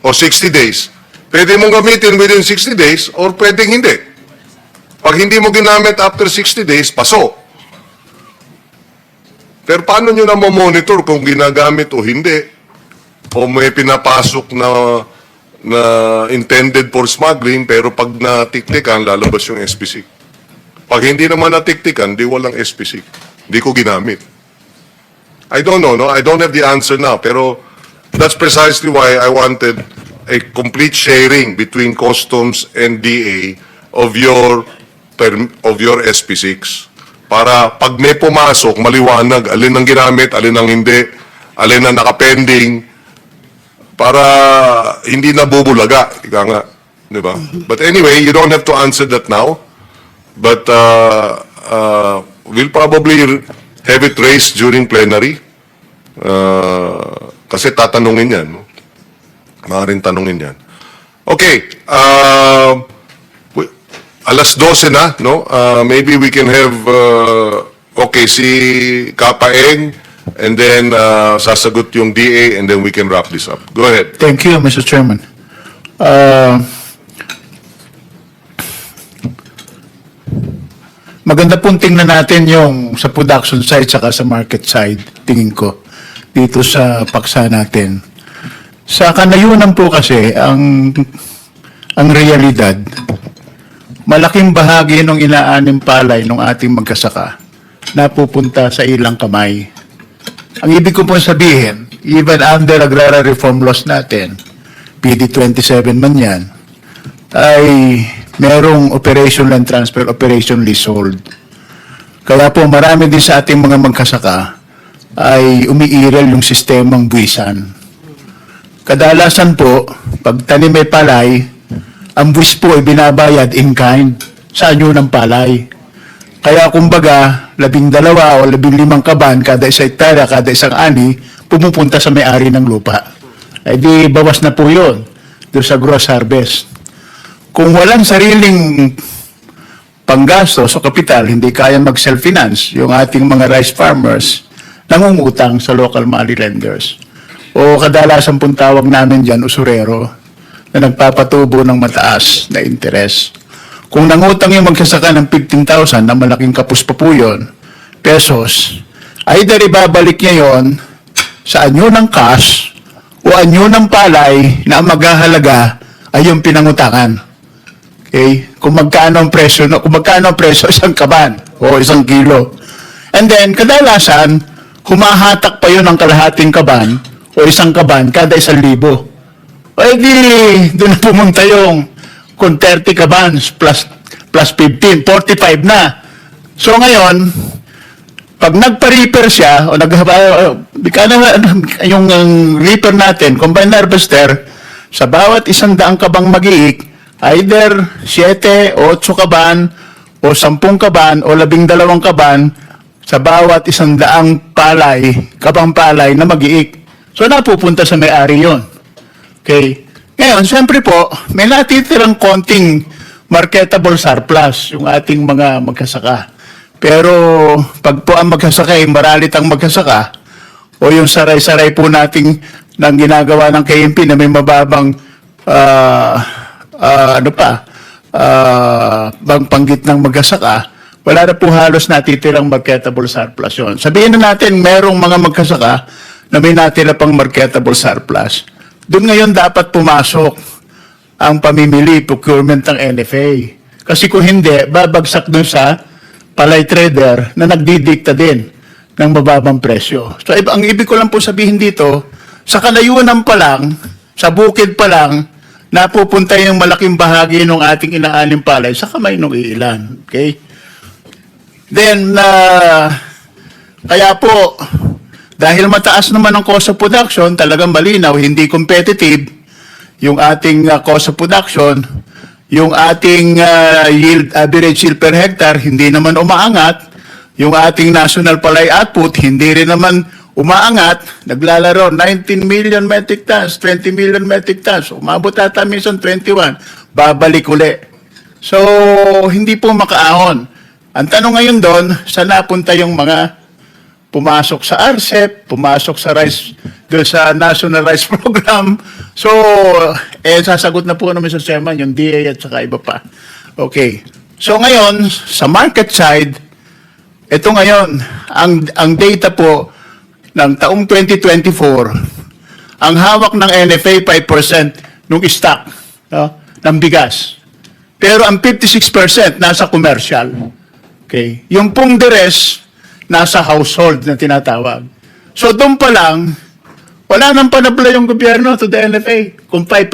o 60 days. Pwede mong gamitin within 60 days or pwedeng hindi. Pag hindi mo ginamit after 60 days, paso. Pero paano nyo na monitor kung ginagamit o hindi? O may pinapasok na na intended for smuggling pero pag natiktikan, lalabas yung SPC. Pag hindi naman natiktikan, di walang SPC. Hindi ko ginamit. I don't know, no? I don't have the answer now. Pero that's precisely why I wanted a complete sharing between customs and DA of your perm- of your SP6 para pag may pumasok maliwanag alin ang ginamit, alin ang hindi, alin ang nakapending para hindi nabubulaga, ika nga, 'di ba? But anyway, you don't have to answer that now. But uh, uh, we'll probably have it raised during plenary. Uh, kasi tatanungin yan. No? Maaaring tanungin yan. Okay. Uh, we- alas 12 na, no? Uh, maybe we can have, uh, okay, si Kapaeng, and then uh, sasagot yung DA, and then we can wrap this up. Go ahead. Thank you, Mr. Chairman. Uh, maganda pong tingnan natin yung sa production side saka sa market side, tingin ko, dito sa paksa natin. Sa kanayunan po kasi, ang, ang realidad, malaking bahagi ng inaanim palay ng ating magkasaka napupunta sa ilang kamay. Ang ibig ko po sabihin, even under agrarian reform laws natin, PD 27 man yan, ay merong operation land transfer, operation leasehold. Kaya po marami din sa ating mga magkasaka ay umiiral yung sistemang buwisan. Kadalasan po, pag tanim may palay, ang buwis po ay binabayad in kind sa anyo ng palay. Kaya kumbaga, labing dalawa o labing limang kaban kada isa hektara, kada isang ani, pumupunta sa may-ari ng lupa. Eh di bawas na po yun doon sa gross harvest. Kung walang sariling panggastos o kapital, hindi kaya mag-self-finance yung ating mga rice farmers, nangungutang sa local money lenders. O kadalasan pong tawag namin dyan, usurero, na nagpapatubo ng mataas na interes. Kung nangutang yung magsasaka ng 15,000 na malaking kapus pa po yun, pesos, either ibabalik niya yon sa anyo ng cash o anyo ng palay na ang maghahalaga ay yung pinangutangan. Okay? Kung magkano ang presyo, no? kung magkano ang presyo isang kaban o isang kilo. And then, kadalasan, humahatak pa yun ng kalahating kaban o isang kaban kada isang libo. O edi, doon na pumunta yung kung 30 kabans plus, plus 15, 45 na. So ngayon, pag nagpa-reaper siya, o nag, uh, yung um, reaper natin, combine harvester, sa bawat isang daang kabang mag-iik, either 7, 8 kaban, o 10 kaban, o 12 kaban, sa bawat isang daang palay, kabang palay na mag-iik. So napupunta sa may-ari yon. Okay. Ngayon, siyempre po, may natitirang konting marketable surplus yung ating mga magkasaka. Pero pag po ang magkasaka ay maralit ang magkasaka, o yung saray-saray po nating ng ginagawa ng KMP na may mababang ah, ah, ano pa, ah, bang panggit ng magkasaka, wala na po halos natitirang marketable surplus yun. Sabihin na natin, merong mga magkasaka na may natira pang marketable surplus. Doon ngayon dapat pumasok ang pamimili, procurement ng NFA. Kasi kung hindi, babagsak doon sa palay trader na nagdidikta din ng mababang presyo. So ang ibig ko lang po sabihin dito, sa kalayunan pa lang, sa bukid pa lang, napupunta yung malaking bahagi ng ating inaaling palay sa kamay ng iilan. Okay? Then, uh, kaya po, dahil mataas naman ang cost of production, talagang malinaw, hindi competitive yung ating uh, cost of production, yung ating uh, yield, average yield per hectare, hindi naman umaangat, yung ating national palay output, hindi rin naman umaangat, naglalaro 19 million metric tons, 20 million metric tons, umabot ata minsan 21, babalik uli. So, hindi po makaahon. Ang tanong ngayon doon, saan napunta yung mga pumasok sa RCEP, pumasok sa rice doon sa National Rice Program. So, eh, sasagot na po namin sa chairman, yung DA at saka iba pa. Okay. So ngayon, sa market side, ito ngayon, ang, ang data po ng taong 2024, ang hawak ng NFA 5% nung stock no, ng bigas. Pero ang 56% nasa commercial. Okay. Yung pong the rest, nasa household na tinatawag. So doon pa lang, wala nang panabla yung gobyerno to the NFA kung 5%.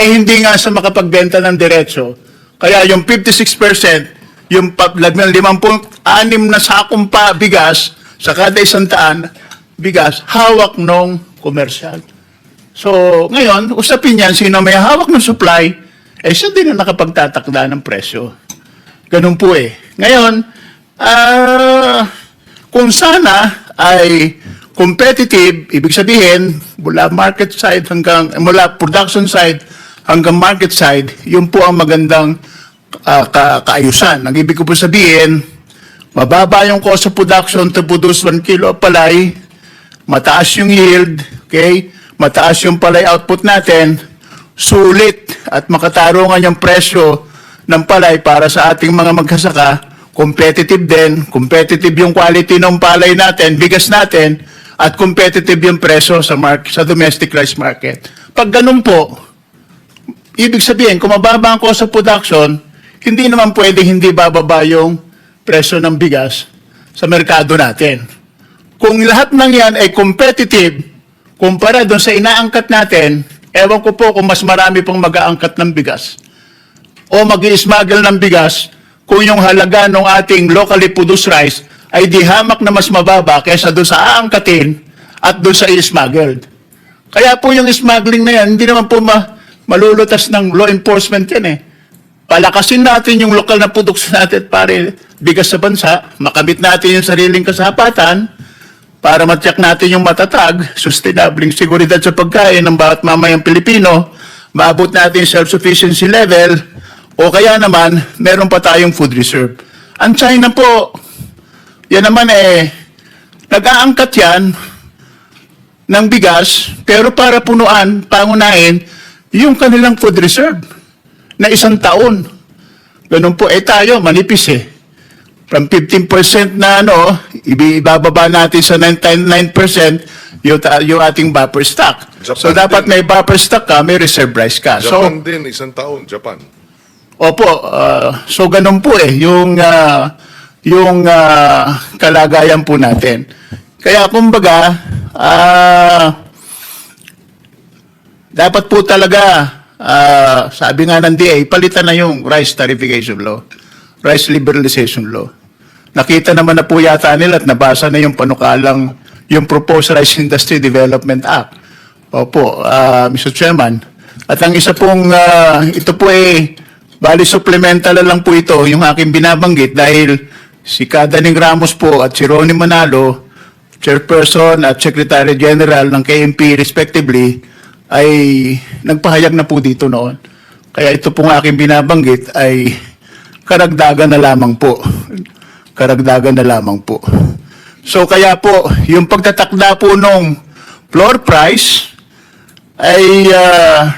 Eh hindi nga sa makapagbenta ng diretso. Kaya yung 56%, yung lagyan 56 na sakong pa bigas sa kada isang taan, bigas, hawak nung commercial. So, ngayon, usapin yan, sino may hawak ng supply, eh siya din ang nakapagtatakda ng presyo. Ganun po eh. Ngayon, ah, kung sana ay competitive, ibig sabihin, mula market side hanggang, mula production side hanggang market side, yun po ang magandang ah, ka- kaayusan. Ang ibig ko po sabihin, mababa yung cost of production to produce 1 kilo of palay, mataas yung yield, okay? Mataas yung palay output natin, sulit at makatarungan yung presyo ng palay para sa ating mga magkasaka, competitive din, competitive yung quality ng palay natin, bigas natin, at competitive yung presyo sa mark sa domestic rice market. Pag ganun po, ibig sabihin, kung mababa ang cost of production, hindi naman pwede hindi bababa yung presyo ng bigas sa merkado natin. Kung lahat ng yan ay competitive, kumpara doon sa inaangkat natin, ewan ko po kung mas marami pong mag-aangkat ng bigas o mag smuggle ng bigas kung yung halaga ng ating locally produced rice ay di hamak na mas mababa kaysa doon sa aangkatin at doon sa i-smuggled. Kaya po yung smuggling na yan, hindi naman po ma malulutas ng law enforcement yan eh. Palakasin natin yung lokal na produksyon natin pare bigas sa bansa, makamit natin yung sariling kasapatan, para matyak natin yung matatag, sustainable seguridad sa pagkain ng bawat mamayang Pilipino, maabot natin yung self-sufficiency level, o kaya naman, meron pa tayong food reserve. Ang China po, yan naman eh, nag-aangkat yan ng bigas, pero para punuan, pangunahin, yung kanilang food reserve na isang taon. Ganun po, eh tayo, manipis eh. From 15% na ano, ibababa natin sa 99% yung, yung ating buffer stock. Japan so dapat din. may buffer stock ka, may reserve rice ka. So, Japan din, isang taon, Japan. Opo, ah, so ganun po eh, yung, ah, yung ah, kalagayan po natin. Kaya kumbaga, ah, dapat po talaga, ah, sabi nga ng DA, palitan na yung rice tarification law, rice liberalization law. Nakita naman na po yata nila at nabasa na yung panukalang, yung Proposed Rice Industry Development Act. Opo, ah, Mr. Chairman. At ang isa pong, ah, ito po eh, bali supplemental na lang po ito, yung aking binabanggit dahil si Kadaning Ramos po at si Ronnie Manalo, Chairperson at Secretary General ng KMP respectively, ay nagpahayag na po dito noon. Kaya ito pong aking binabanggit ay karagdagan na lamang po. Karagdagan na lamang po. So kaya po, yung pagtatakda po nung floor price ay ah,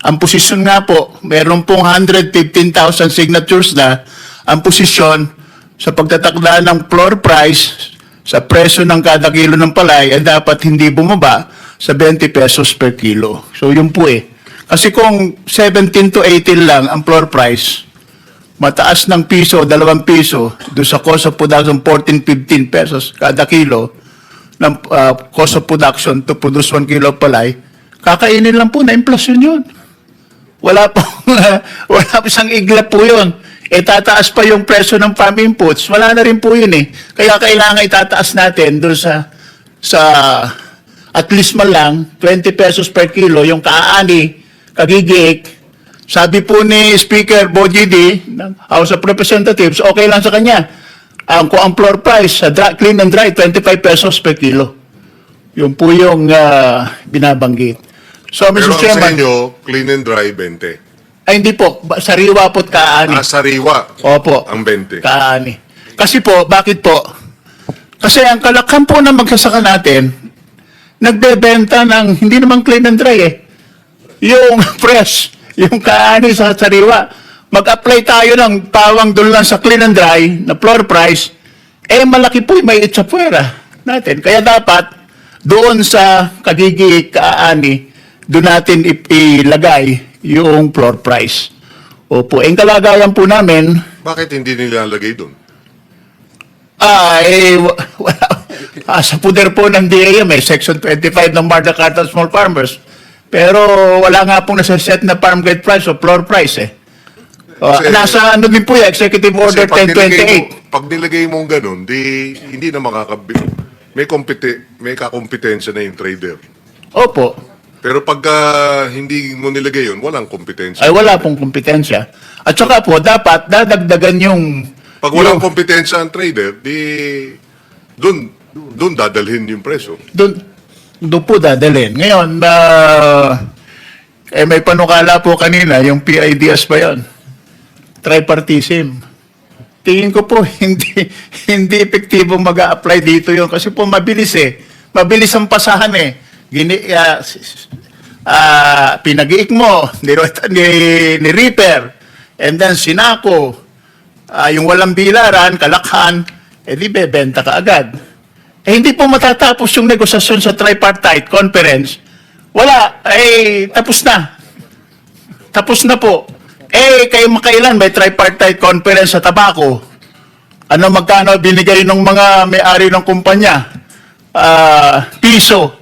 ang posisyon nga po, meron pong 115,000 signatures na ang posisyon sa pagtatakda ng floor price sa presyo ng kada kilo ng palay ay dapat hindi bumaba sa 20 pesos per kilo. So yun po eh. Kasi kung 17 to 18 lang ang floor price, mataas ng piso, dalawang piso, doon sa cost of production, 14, 15 pesos kada kilo ng uh, cost of production to produce 1 kilo palay, kakainin lang po na inflation yun. Wala po, wala po isang iglap po yun. E tataas pa yung presyo ng farm inputs, wala na rin po yun eh. Kaya kailangan itataas natin doon sa, sa at least man lang, 20 pesos per kilo, yung kaani, kagigik, sabi po ni Speaker Bojidi ng House of Representatives, okay lang sa kanya. Ang kung ang floor price sa dry, clean and dry, 25 pesos per kilo. Yun po yung ah, binabanggit. So, Mr. Pero ang sa Chairman, inyo, clean and dry, 20. ay hindi po, ba- sariwa po't kaani. Ah, sariwa, Opo. ang 20. Kaani. Kasi po, bakit po? Kasi ang kalakhan po ng magsasaka natin, nagbebenta ng hindi naman clean and dry eh. Yung fresh, yung kaani sa sariwa. Mag-apply tayo ng pawang doon lang sa clean and dry na floor price, eh malaki po yung may itsapwera natin. Kaya dapat doon sa kagigi kaani, doon natin ilagay yung floor price. Opo, ang kalagayan po namin, Bakit hindi nilalagay doon? Ah, eh, wa- wala. Ah, sa puder po ng DA, may Section 25 ng Magna Carta Small Farmers. Pero wala nga pong nasa-set na farm gate price o floor price eh. Ah, Kasi- nasa ano din po yan, Executive Order Kasi pag nilagay 1028. mo, pag nilagay mo ganun, di, hindi na makakabi. May, kompete, may kakompetensya na yung trader. Opo. Pero pagka hindi mo nilagay yun, walang kompetensya. Ay wala pong kompetensya. At saka po, dapat dadagdagan yung... Pag walang yung, kompetensya ang trader, di doon doon dadalhin yung presyo. doon, doon po dadalhin. Ngayon, ah, eh may panukala po kanina, yung PIDS pa yon tripartism. Tingin ko po, hindi, hindi epektibo mag apply dito yon kasi po mabilis eh. Mabilis ang pasahan eh. Gini, s- ah, pinag-iik mo, ni, ni, ni Reaper, and then sinako, ah, yung walang bilaran, kalakhan, eh di bebenta ka agad. Eh hindi po matatapos yung negosasyon sa tripartite conference. Wala, eh tapos na. Tapos na po. Eh, kayo makailan may tripartite conference sa tabako. Ano magkano binigay ng mga may-ari ng kumpanya? Ah, piso.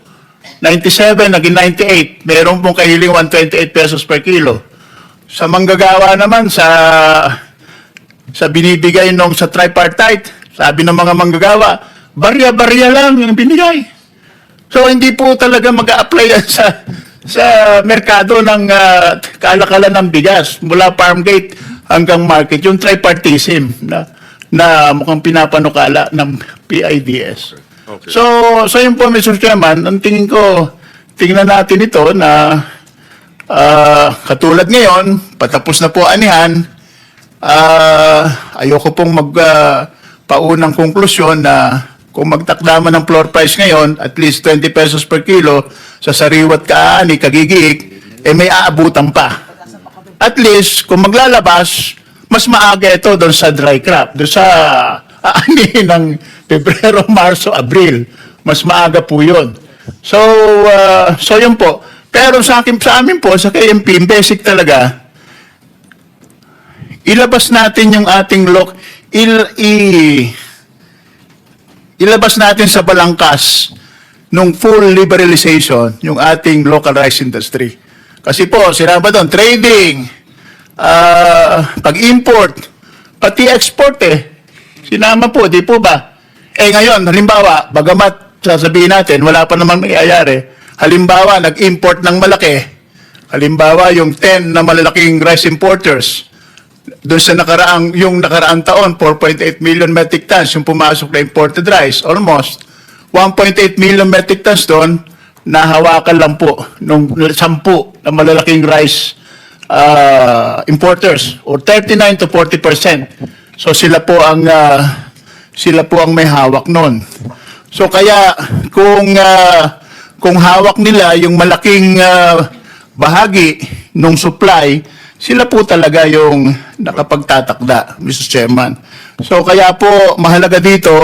97, naging 98. Meron pong kahiling 128 pesos per kilo. Sa manggagawa naman, sa sa binibigay nung sa tripartite, sabi ng mga manggagawa, barya-barya lang yung binigay. So hindi po talaga mag apply yan sa sa merkado ng ah, kalakalan ng bigas mula farm gate hanggang market yung tripartism na na mukhang pinapanukala ng PIDS. So so yun po Mr. Chairman, ang tingin ko tingnan natin ito na ah, katulad ngayon, patapos na po anihan, ah, ayoko pong mag ah, paunang konklusyon na kung magtakda man ng floor price ngayon, at least 20 pesos per kilo sa sariwat kaani, kagigiik, eh may aabutan pa. At least, kung maglalabas, mas maaga ito doon sa dry crop, doon sa aani ng Pebrero, Marso, Abril. Mas maaga po yun. So, uh, so yun po. Pero sa akin, sa amin po, sa KMP, basic talaga, ilabas natin yung ating lock, il, i, ilabas natin sa balangkas nung full liberalization yung ating local rice industry. Kasi po, sinama doon, trading, ah, pag-import, pati export eh. Sinama po, di po ba? Eh ngayon, halimbawa, bagamat sasabihin natin, wala pa namang nangyayari, halimbawa, nag-import ng malaki, halimbawa, yung 10 na malalaking rice importers, doon sa nakaraang, yung nakaraang taon, 4.8 million metric tons yung pumasok na imported rice, almost 1.8 million metric tons doon, nahawakan lang po nung 10 na malalaking rice ah, importers or 39 to 40 percent. So sila po ang ah, sila po ang may hawak noon. So kaya kung ah, kung hawak nila yung malaking ah, bahagi ng supply, sila po talaga yung nakapagtatakda, Mr. Chairman. So kaya po mahalaga dito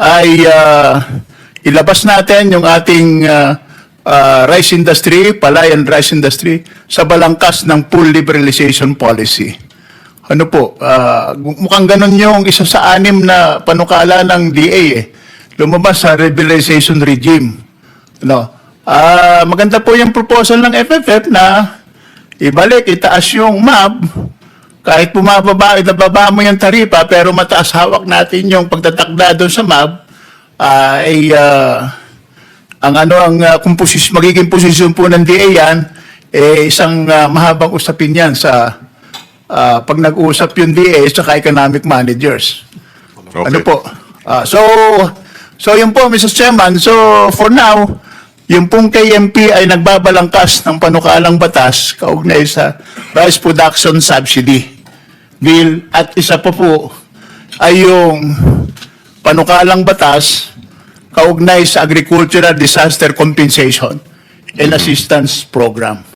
ay ah, ilabas natin yung ating ah, ah, rice industry, palayan rice industry, sa balangkas ng full liberalization policy. Ano po, ah, mukhang ganun yung isa sa anim na panukala ng DA eh. Lumabas sa liberalization regime. No. Ah, maganda po yung proposal ng FFF na ibalik, itaas yung MAB, kahit bumababa, ibaba mo yung taripa, pero mataas hawak natin yung pagtatakda doon sa MAB, ah, ay ah, ang ano ang uh, kung posis, magiging posisyon po ng DA yan, eh, isang ah, mahabang usapin yan sa ah, pag nag-usap yung DA sa economic managers. Okay. Ano po? Ah, so, so yun po, Mr. Chairman. So, for now, yung pong KMP ay nagbabalangkas ng panukalang batas kaugnay sa rice production subsidy bill. At isa pa po ay yung panukalang batas kaugnay sa Agricultural Disaster Compensation and Assistance Program.